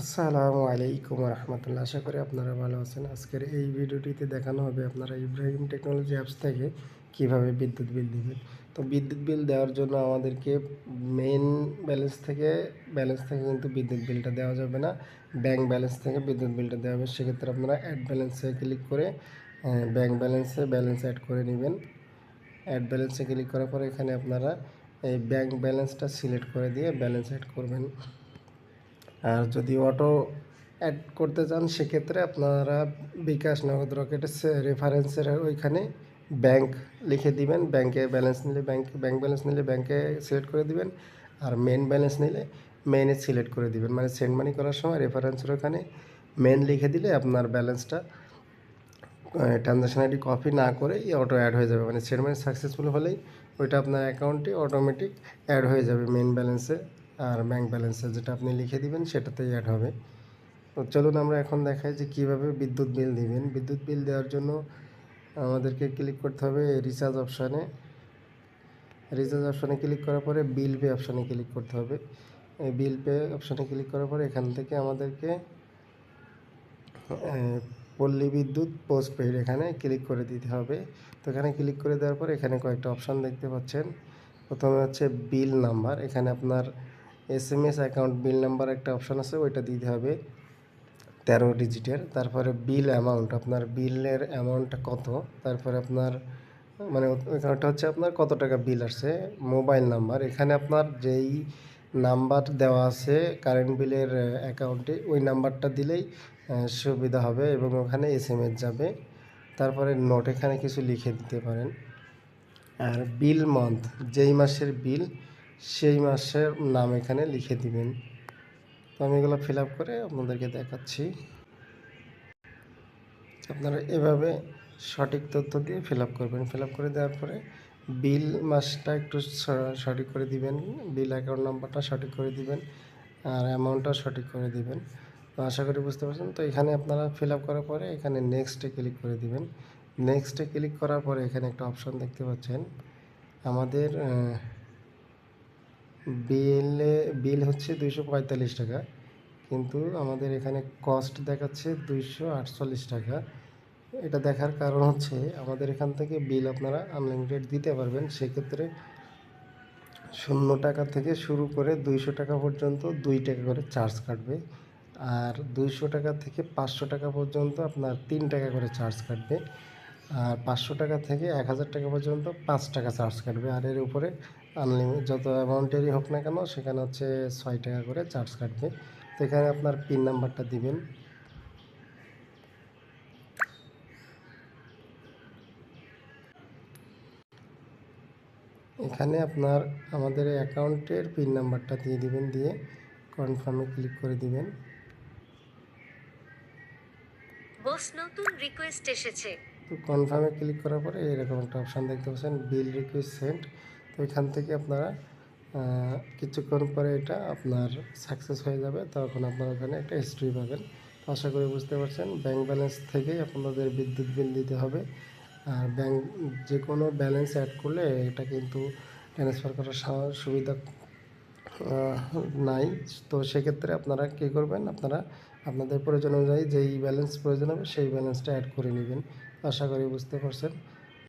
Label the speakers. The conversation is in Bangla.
Speaker 1: আসসালামু আলাইকুম রহমতুল্লাহ। আশা করি আপনারা ভালো আছেন। আজকের এই ভিডিওটিতে দেখানো হবে আপনারা ইব্রাহিম টেকনোলজি অ্যাপস থেকে কীভাবে বিদ্যুৎ বিল দিবেন। তো বিদ্যুৎ বিল দেওয়ার জন্য আমাদেরকে মেন ব্যালেন্স থেকে ব্যালেন্স থেকে কিন্তু বিদ্যুৎ বিলটা দেওয়া যাবে না। ব্যাংক ব্যালেন্স থেকে বিদ্যুৎ বিলটা দেওয়া হবে। সেক্ষেত্রে আপনারা অ্যাড ব্যালেন্সে ক্লিক করে ব্যাংক ব্যালেন্সে ব্যালেন্স অ্যাড করে নেবেন। অ্যাড ব্যালেন্সে ক্লিক করার পরে এখানে আপনারা এই ব্যাংক ব্যালেন্সটা সিলেক্ট করে দিয়ে ব্যালেন্স অ্যাড করবেন। আর যদি অটো অ্যাড করতে চান, সেক্ষেত্রে আপনারা বিকাশ নগদ রকেটের রেফারেন্সের ওইখানে ব্যাংক লিখে দিবেন। ব্যাংকে ব্যালেন্স নিলে ব্যাংক ব্যাংক ব্যালেন্স নিলে ব্যাংকে সিলেক্ট করে দিবেন। আর মেন ব্যালেন্স নিলে মেনে সিলেক্ট করে দিবেন। মানে সেন্ড মানি করার সময় রেফারেন্সের ওখানে মেন লিখে দিলে আপনার ব্যালেন্সটা ট্রানজাকশন আইডি কপি না করে অটো অ্যাড হয়ে যাবে। মানে সেন্ড মানি সাকসেসফুল হলেই ওইটা আপনার অ্যাকাউন্টে অটোমেটিক অ্যাড হয়ে যাবে মেন ব্যালেন্সে আর ব্যাংক ব্যালেন্সে যেটা আপনি লিখে দিবেন, সেটাতেই অ্যাড হবে। তো চলুন আমরা এখন দেখাই যে কীভাবে বিদ্যুৎ বিল দিবেন। বিদ্যুৎ বিল দেওয়ার জন্য আমাদেরকে ক্লিক করতে হবে রিচার্জ অপশানে রিচার্জ অপশানে ক্লিক করার পরে বিল পে অপশানে ক্লিক করতে হবে। এই বিল পে অপশানে ক্লিক করার পরে এখান থেকে আমাদেরকে পল্লী বিদ্যুৎ পোস্ট পেইড এখানে ক্লিক করে দিতে হবে। তো এখানে ক্লিক করে দেওয়ার পর এখানে কয়েকটা অপশান দেখতে পাচ্ছেন। প্রথমে হচ্ছে বিল নাম্বার এখানে আপনার S M S account bill number একটা অপশান আছে, ওইটা দিতে হবে তেরো ডিজিটের তারপরে বিল অ্যামাউন্ট আপনার বিলের অ্যামাউন্টটা কত? তারপরে আপনার মানে ওইখানটা হচ্ছে আপনার কত টাকা বিল আসছে? মোবাইল নাম্বার এখানে আপনার যেই নাম্বার দেওয়া আছে কারেন্ট বিলের অ্যাকাউন্টে ওই নাম্বারটা দিলেই সুবিধা হবে এবং ওখানে এস এম এস যাবে। তারপরে নোট এখানে কিছু লিখে দিতে পারেন। আর বিল মান্থ যেই মাসের বিল সেই মাসের নাম এখানে লিখে দিবেন। তো আমি এগুলো ফিল আপ করে আপনাদেরকে দেখাচ্ছি। আপনারা এভাবে সঠিক তথ্য দিয়ে ফিল আপ করবেন। ফিল আপ করে দেওয়ার পরে বিল মাসটা একটু সঠিক করে দিবেন। বিল অ্যাকাউন্ট নাম্বারটা সঠিক করে দিবেন আর অ্যামাউন্টটা সঠিক করে দিবেন। তো আশা করি বুঝতে পারছেন। তো এখানে আপনারা ফিল আপ করার পরে এখানে নেক্সটে ক্লিক করে দিবেন। নেক্সটে ক্লিক করার পরে এখানে একটা অপশন দেখতে পাচ্ছেন। আমাদের বিলে, বিল হচ্ছে দুইশো পঁয়তাল্লিশ টাকা, কিন্তু আমাদের এখানে কস্ট দেখাচ্ছে দুইশো আটচল্লিশ টাকা। এটা দেখার কারণ হচ্ছে আমাদের এখান থেকে বিল আপনারা আনলিমিটেড দিতে পারবেন, সেক্ষেত্রে শূন্য টাকা থেকে শুরু করে দুইশো টাকা পর্যন্ত দুই টাকা করে চার্জ কাটবে, আর দুইশো টাকা থেকে পাঁচশো টাকা পর্যন্ত আপনার তিন টাকা করে চার্জ কাটবে, আর পাঁচশো টাকা থেকে এক হাজার টাকা পর্যন্ত পাঁচ টাকা চার্জ কাটবে, আর এর উপরে আনলিমিটেড যত অ্যামাউন্টেরই হোক না কেন সেখানে হচ্ছে ছয় টাকা করে চার্জ কাটবে। তো এখানে আপনার পিন নাম্বারটা দিবেন। এখানে আপনার আমাদের অ্যাকাউন্টের পিন নাম্বারটা দিয়ে দিবেন দিয়ে কনফার্মে ক্লিক করে দিবেন।
Speaker 2: বস নতুন রিকোয়েস্ট এসেছে।
Speaker 1: তো কনফার্মে ক্লিক করার পরে এরকম একটা অপশান দেখতে পাচ্ছেন বিল রিকোয়েস্ট সেন্ড তো এখান থেকে আপনারা কিছুক্ষণ পরে এটা আপনার সাকসেস হয়ে যাবে। তখন আপনারা ওখানে একটা হিস্ট্রি পাবেন। আশা করি বুঝতে পারছেন ব্যাংক ব্যালেন্স থেকেই আপনাদের বিদ্যুৎ বিল দিতে হবে। আর ব্যাংক যে কোনো ব্যালেন্স অ্যাড করলে এটা কিন্তু ট্রান্সফার করার সুবিধা নাই। তো সেক্ষেত্রে আপনারা কী করবেন, আপনারা আপনাদের প্রয়োজন অনুযায়ী যেই ব্যালেন্স প্রয়োজন হবে, সেই ব্যালেন্সটা অ্যাড করে নেবেন। আশা করি বুঝতে পারছেন।